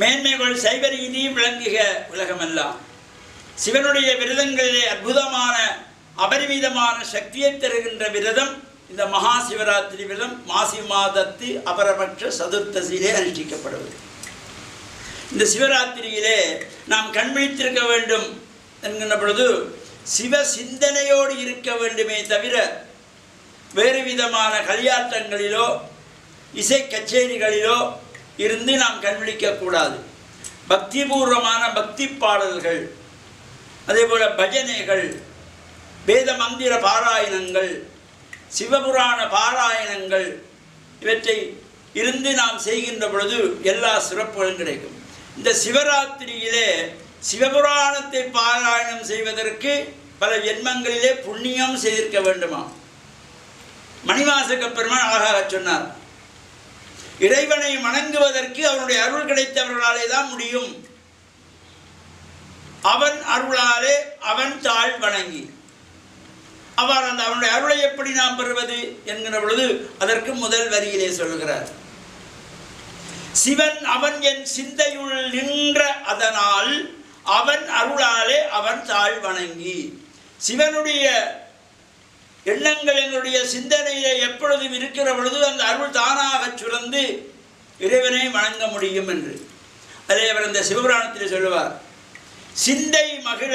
மேன்மைகள் சைவ விளங்குக உலகமெல்லாம். சிவனுடைய விரதங்களிலே அற்புதமான அபரிமிதமான சக்தியை தருகின்ற விரதம் இந்த மகா சிவராத்திரி விரதம் மாசி மாதத்து அபரபட்ச சதுர்த்தசியிலே அனுஷ்டிக்கப்படுவது. இந்த சிவராத்திரியிலே நாம் கண்விழித்திருக்க வேண்டும் என்கின்ற பொழுது சிவ சிந்தனையோடு இருக்க வேண்டுமே தவிர வேறு விதமான களியாட்டங்களிலோ இசை கச்சேரிகளிலோ இருந்து நாம் கண்விழிக்கக்கூடாது. பக்திபூர்வமான பக்தி பாடல்கள் அதே போல பஜனைகள் வேத மந்திர பாராயணங்கள் சிவபுராண பாராயணங்கள் இவற்றை இருந்து நாம் செய்கின்ற பொழுது எல்லா சிறப்புகளும் கிடைக்கும். இந்த சிவராத்திரியிலே சிவபுராணத்தை பாராயணம் செய்வதற்கு பல ஜென்மங்களிலே புண்ணியம் செய்திருக்க வேண்டுமா மணிவாசக பெருமான் அழகாக சொன்னார் இறைவனை வணங்குவதற்கு அவனுடைய அருள் கிடைத்தவர்களாலே தான் முடியும். அவன் அருளாலே அவன் தாழ் வணங்கி. அவர் அந்த அவனுடைய அருளை எப்படி நாம் பெறுவது என்கிற பொழுது அதற்கு முதல் வரியிலே சொல்கிறார் சிவன் அவன் என் சிந்தையுள் நின்ற அதனால் அவன் அருளாலே அவன் தாழ் வணங்கி. சிவனுடைய எண்ணங்கள் எங்களுடைய சிந்தனையிலே எப்பொழுதும் இருக்கிற பொழுது அந்த அருள் தானாக சுரந்து இறைவனை வணங்க முடியும் என்று. அதே அவர் இந்த சிவபுராணத்தில் சொல்லுவார் சிந்தை மகிழ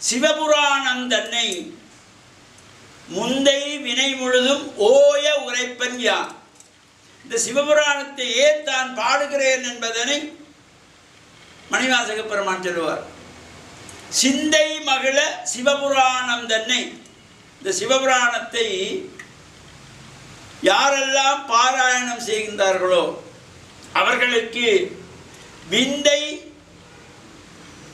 சிவபுராணம் தன்னை முந்தை வினை முழுதும் ஓய உரைப்பன் யான்? இந்த சிவபுராணத்தை ஏன் தான் பாடுகிறேன் என்பதனை மணிவாசக பெருமான் சொல்லுவார் சிந்தை மகிழ சிவபுராணம் தன்னை இந்த சிவபுராணத்தை யாரெல்லாம் பாராயணம் செய்கின்றார்களோ அவர்களுக்கு விந்தை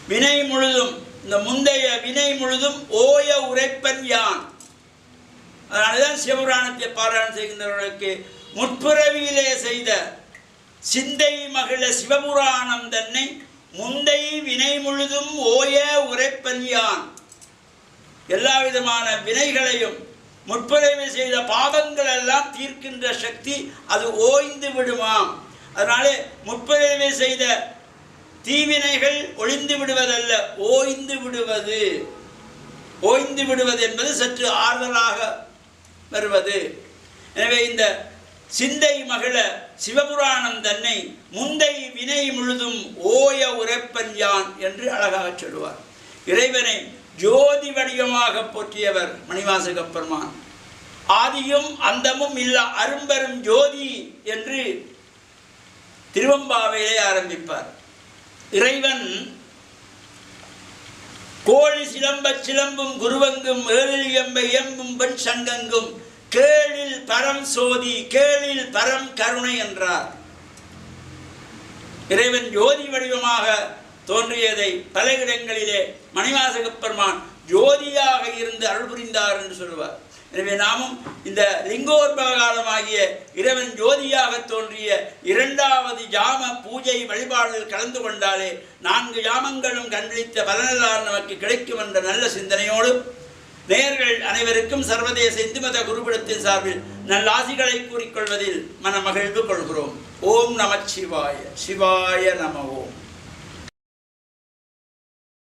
வினை முழுதும் இந்த முந்தைய வினை முழுதும் ஓய உரைப்பன் யான்? அதனாலதான் சிவபுராணத்தை பாராயணம் செய்கின்றவர்களுக்கு முற்புறவியிலே செய்த சிந்தை மகிழ சிவபுராணம் தன்னை முந்தை வினை முழுதும் ஓய உரைப்பன் யான்? எல்லா விதமான வினைகளையும் முற்புறவில் செய்த பாவங்கள் எல்லாம் தீர்க்கின்ற சக்தி அது ஓய்ந்து விடுமாம். அதனாலே முற்புறவில் செய்த தீவினைகள் ஒளிந்து விடுவதல்ல ஓய்ந்து விடுவது. ஓய்ந்து விடுவது என்பது சற்று ஆறுதலாக வருவது. எனவே இந்த சிந்தை மகிழ சிவபுராணம் தன்னை முந்தை வினை முழுதும் ஓய உரைப்பன் யான் என்று அழகாக சொல்லுவார். இறைவனை ஜோதி வடிவமாக போற்றியவர் மணிவாசக பெருமான். ஆதியும் அந்தமும் இல்லா அரும்பெரும் ஜோதி என்று திருவம்பாவையிலே ஆரம்பிப்பார். இறைவன் கோழி சிலம்பச் சிலம்பும் குருவங்கும் ஏழியம்பை எம்பும் பெண் சங்கங்கும் கேளில் பரம் சோதி கேளில் பரம் கருணை என்றார். இறைவன் ஜோதி வடிவமாக தோன்றியதை பல இடங்களிலே மணிவாசகப் பெருமான் ஜோதியாக இருந்து அருள் புரிந்தார் என்று சொல்லுவார். எனவே நாமும் இந்த லிங்கோத்பகாலமாகிய இறைவன் ஜோதியாக தோன்றிய இரண்டாவது ஜாம பூஜை வழிபாடில் கலந்து கொண்டாலே நான்கு யாமங்களும் கண்விழித்த பலனெல்லாம் நமக்கு கிடைக்கும் என்ற நல்ல சிந்தனையோடு நேர்கள் அனைவருக்கும் சர்வதேச இந்து மத குருபிடத்தின் சார்பில் நல்லாசிகளை கூறிக்கொள்வதில் மன மகிழ்வு கொள்கிறோம். ஓம் நமச்சிவாய. சிவாய நம ஓம்.